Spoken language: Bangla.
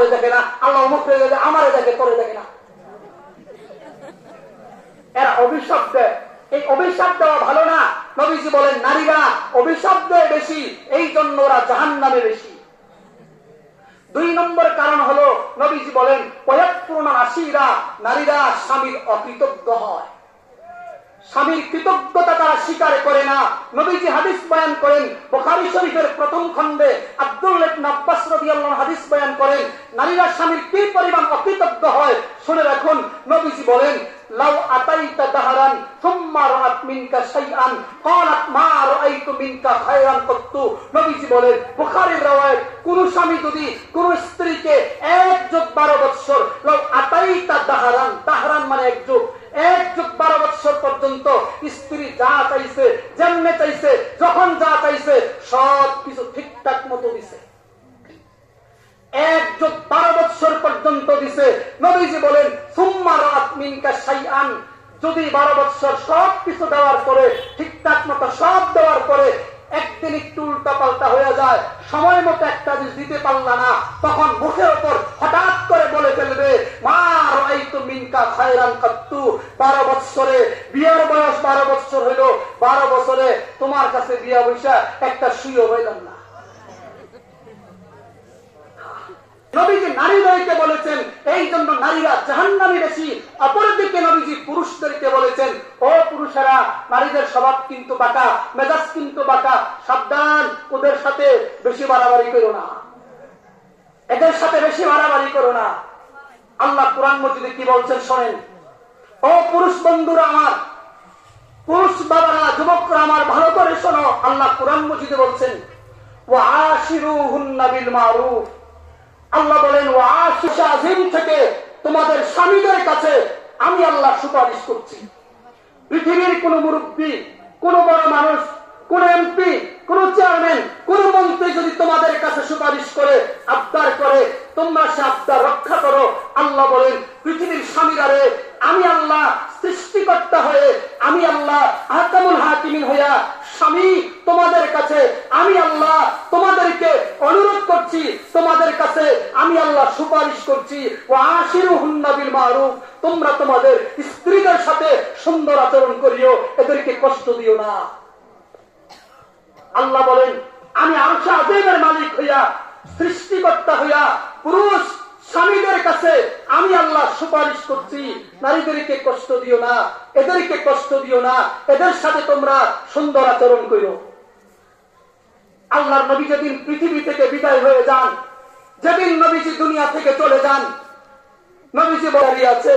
তোরে দেখে না, আল্লাহ অমুক হয়ে গেলে আমারে দেখে, তোরে দেখে না। এরা অভিশাপ দেয় এই অভিশাপ দেওয়া ভালো না। নবীজি বলেন, নারীরা অভিশাপ দেয় বেশি, এই জন্য ওরা জাহান নামে বেশি। দুই নম্বর কারণ হলো, নবীজি বলেন পয়াত্পূর্ণ রাশিরা নারীরা স্বামীর অকৃতজ্ঞ হয়। স্বামীর কৃতজ্ঞতা তারা স্বীকার করে না। নবীজি হাদিস বয়ান করেন, বোখারি শরীফের প্রথম খণ্ডে আব্দুল আব্বাস হাদিস বয়ান করেন, নারীরা স্বামীর কি পরিমাণ অকৃতজ্ঞ হয়? শুনে রাখুন, নবীজি বলেন, লাউ আতাইতা দাহারান সুম্মা রাআত মিনকা শাইআন ক্বালাত মা রাআইতু মিনকা খায়রান কত্তু। নবীজি বলেন, বুখারীর রওয়ায়াত, কোন স্বামী যদি কোন স্ত্রীকে এক যোগ বারো বৎসর, লাউ আতাইতা দাহারান দাহারান মানে এক যোগ এক যুগ বারো বৎসর পর্যন্ত স্ত্রী যা চাইছে যেমনে চাইছে, যখন যা চাইছে, সব কিছু ঠিকঠাক মতো দিছে। এক যুগ বারো বৎসর পর্যন্ত দিছে। বলেন যদি বারো বৎসর সব কিছু দেওয়ার পরে, ঠিকঠাক মতো সব দেওয়ার পরে, একদিন একটু উল্টা পাল্টা হয়ে যায়, সময় মতো একটা জিনিস দিতে পারলা না, তখন মুখের ওপর হঠাৎ করে বলে ফেলবে, মা রাইতু মিনকা খায়রান কাত্তু। বারো বৎসরে, বিয়ার বয়স বারো বৎসর হইল, বারো বছরে তোমার কাছে বিয়া বৈশা একটা সুইও হইলাম না। নবীজি নারীদেরকে বলেছেন, এই জন্য নারীরা জাহান্নামি বেশি, অপরদিকে নবীজি পুরুষদেরকে বলেছেন, ও পুরুষেরা, নারীদের স্বভাব কিন্তু বাঁকা, মেজাজ কিন্তু বাঁকা, সাবধান, ওদের সাথে বেশি বাড়াবাড়ি করো না। এদের সাথে বেশি বাড়াবাড়ি করো না। আল্লাহ কোরআন মসজিদে কি বলছেন শোনেন? ও পুরুষ বন্ধুরা আমার, পুরুষ বাবারা, যুবকরা আমার, ভালো করে শোনো, আল্লাহ কোরআন মসজিদে বলছেন ও আশিরু হুন্নাবিল মারুফ আল্লাহ বলেন ও আশিসা আজিম থেকে তোমাদের স্বামীদের কাছে আমি আল্লাহ সুপারিশ করছি। পৃথিবীর কোন মুরব্বী, কোন বড় মানুষ, কোন এমপি, কোন চেয়ারম্যান, কোন মন্ত্রী যদি তোমাদের কাছে সুপারিশ করে, আবদার করে, তোমরা সে আবদার রক্ষা করো আল্লাহ বলেন পৃথিবীর স্বামীরারে আমি আল্লাহ সৃষ্টিকর্তা হয়ে, আমি আল্লাহ আহকামুল হাকিমিন হইয়া স্বামী তোমাদের কাছে, আমি আল্লাহ তোমাদেরকে অনুরোধ করছি, তোমাদের কাছে আমি আল্লাহ সুপারিশ করছি ও আশিরু হুন্নাবিল মারুফ, তোমরা তোমাদের স্ত্রীদের সাথে সুন্দর আচরণ করিও, এদেরকে কষ্ট দিও না। আল্লাহ বলেন, আমি আশা আদেমের মালিক হইয়া, সৃষ্টিকর্তা হইয়া, পুরুষ স্বামীদের কাছে আমি সুপারিশ করছি, নারীদেরকে কষ্ট দিও না, এদেরকে কষ্ট দিও না, এদের সাথে তোমরা সুন্দর আচরণ করো। আল্লাহর নবী যেদিন পৃথিবী থেকে বিদায় হয়ে যান, যেদিন নবীজি দুনিয়া থেকে চলে যান, নবীজি বলি আছে।